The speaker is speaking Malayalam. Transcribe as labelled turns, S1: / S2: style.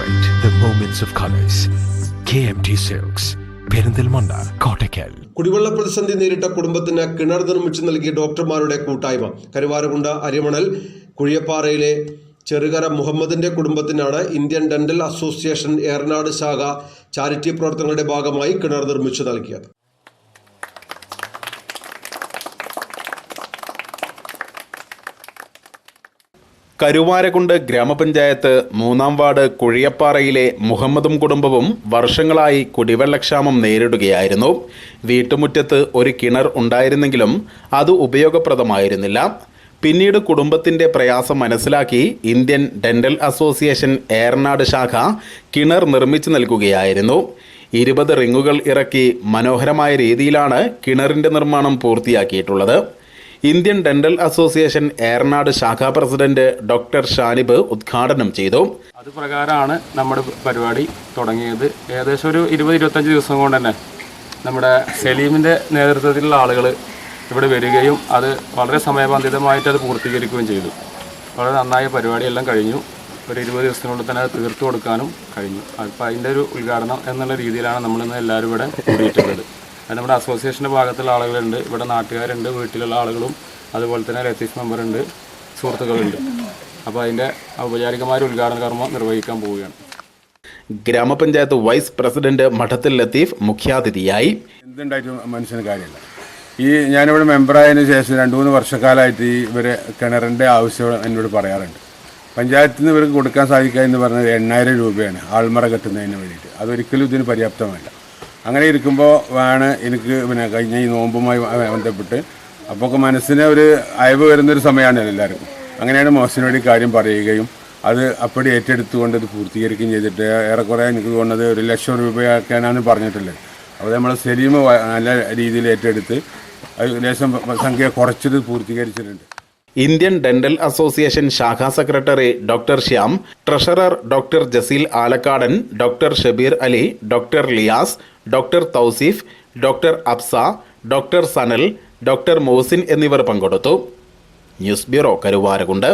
S1: Celebrate the moments of colors. KMT Silks, Perinthalmanna Kottakkal
S2: കുടിവെള്ള പ്രതിസന്ധി നേരിട്ട കുടുംബത്തിന് കിണർ നിർമ്മിച്ചു നൽകിയ ഡോക്ടർമാരുടെ കൂട്ടായ്മ. കരുവാരകുണ്ട അരിമണൽ കുഴിയപ്പാറയിലെ ചെറുകര മുഹമ്മദിന്റെ കുടുംബത്തിനാണ് ഇന്ത്യൻ ഡെന്റൽ അസോസിയേഷൻ ഏറനാട് ശാഖ ചാരിറ്റി പ്രവർത്തനങ്ങളുടെ ഭാഗമായി കിണർ നിർമ്മിച്ചു നൽകിയത്.
S3: കരുവാരക്കുണ്ട് ഗ്രാമപഞ്ചായത്ത് മൂന്നാം വാർഡ് കുഴിയപ്പാറയിലെ മുഹമ്മദും കുടുംബവും വർഷങ്ങളായി കുടിവെള്ളക്ഷാമം നേരിടുകയായിരുന്നു. വീട്ടുമുറ്റത്ത് ഒരു കിണർ ഉണ്ടായിരുന്നെങ്കിലും അത് ഉപയോഗപ്രദമായിരുന്നില്ല. പിന്നീട് കുടുംബത്തിന്റെ പ്രയാസം മനസ്സിലാക്കി ഇന്ത്യൻ ഡെന്റൽ അസോസിയേഷൻ ഏറനാട് ശാഖ കിണർ നിർമ്മിച്ചു നൽകുകയായിരുന്നു. ഇരുപത് റിങ്ങുകൾ ഇറക്കി മനോഹരമായ രീതിയിലാണ് കിണറിന്റെ നിർമ്മാണം പൂർത്തിയാക്കിയിട്ടുള്ളത്. ഇന്ത്യൻ ഡെന്റൽ അസോസിയേഷൻ ഏറനാട് ശാഖാ പ്രസിഡന്റ് ഡോക്ടർ ഷാനിബ് ഉദ്ഘാടനം ചെയ്തു.
S4: അത് പ്രകാരമാണ് നമ്മുടെ പരിപാടി തുടങ്ങിയത്. ഏകദേശം ഒരു ഇരുപത് ഇരുപത്തഞ്ച് ദിവസം കൊണ്ട് തന്നെ നമ്മുടെ സലീമിന്റെ നേതൃത്വത്തിലുള്ള ആളുകൾ ഇവിടെ വരികയും അത് വളരെ സമയബന്ധിതമായിട്ട് അത് പൂർത്തീകരിക്കുകയും ചെയ്തു. വളരെ നന്നായ പരിപാടിയെല്ലാം കഴിഞ്ഞു. ഒരു ഇരുപത് ദിവസത്തിനുള്ളിൽ തന്നെ അത് തീർത്തു കൊടുക്കാനും കഴിഞ്ഞു. അപ്പോൾ അതിന്റെ ഒരു ഉദ്ഘാടനം എന്നുള്ള രീതിയിലാണ് നമ്മളിന്ന് എല്ലാവരും ഇവിടെ കൂടിയിട്ടുള്ളത്. അത് നമ്മുടെ അസോസിയേഷന്റെ ഭാഗത്തുള്ള ആളുകളുണ്ട്. ഇവിടെ നാട്ടുകാരുണ്ട് വീട്ടിലുള്ള ആളുകളും അതുപോലെ തന്നെ ലത്തീഫ് മെമ്പറുണ്ട് സുഹൃത്തുക്കളുണ്ട്. അപ്പോൾ അതിന്റെ ഔപചാരികമായ ഉദ്ഘാടന കർമ്മം നിർവഹിക്കാൻ പോവുകയാണ്.
S3: ഗ്രാമപഞ്ചായത്ത് വൈസ് പ്രസിഡന്റ് മഠത്തിൽ ലത്തീഫ് മുഖ്യാതിഥിയായി.
S5: എന്തുണ്ടായിട്ടും മനുഷ്യന് കാര്യമില്ല. ഈ ഞാനിവിടെ മെമ്പറായതിനു ശേഷം രണ്ട് മൂന്ന് വർഷക്കാലമായിട്ട് ഈ ഇവർ കിണറിന്റെ ആവശ്യം എന്നോട് പറയാറുണ്ട്. പഞ്ചായത്തിൽ നിന്ന് ഇവർക്ക് കൊടുക്കാൻ സാധിക്കുക എന്ന് പറഞ്ഞത് എണ്ണായിരം രൂപയാണ് ആൾമറ കെട്ടുന്നതിന് വേണ്ടിയിട്ട്. അതൊരിക്കലും ഇതിന് പര്യാപ്തമല്ല. അങ്ങനെ ഇരിക്കുമ്പോൾ ആണ് എനിക്ക് പിന്നെ കഴിഞ്ഞ ഈ നോമ്പുമായി ബന്ധപ്പെട്ട്. അപ്പോൾ മനസ്സിന് ഒരു അയവ് വരുന്നൊരു സമയമാണ് എല്ലാവർക്കും. അങ്ങനെയാണ് മോശനോട് കാര്യം പറയുകയും അത് അപ്പടി ഏറ്റെടുത്തുകൊണ്ട് ഇത് പൂർത്തീകരിക്കുകയും ചെയ്തിട്ട് ഏറെക്കുറെ എനിക്ക് തോന്നുന്നത് ഒരു ലക്ഷം രൂപയാക്കാനാണ് പറഞ്ഞിട്ടുള്ളത്. അപ്പോൾ നമ്മൾ സെലീമ് നല്ല രീതിയിൽ ഏറ്റെടുത്ത് അത് ലേശം സംഖ്യ കുറച്ചത് പൂർത്തീകരിച്ചിട്ടുണ്ട്.
S3: ഇന്ത്യൻ ഡെന്റൽ അസോസിയേഷൻ ശാഖാ secretary doctor Shyam treasurer doctor Jaseel Alakkadan doctor Shabeer Ali doctor Liyas doctor Tauseef doctor Absa doctor Sanal doctor Mohsin എന്നിവർ പങ്കെടുത്തു. News bureau Karuvarakundu.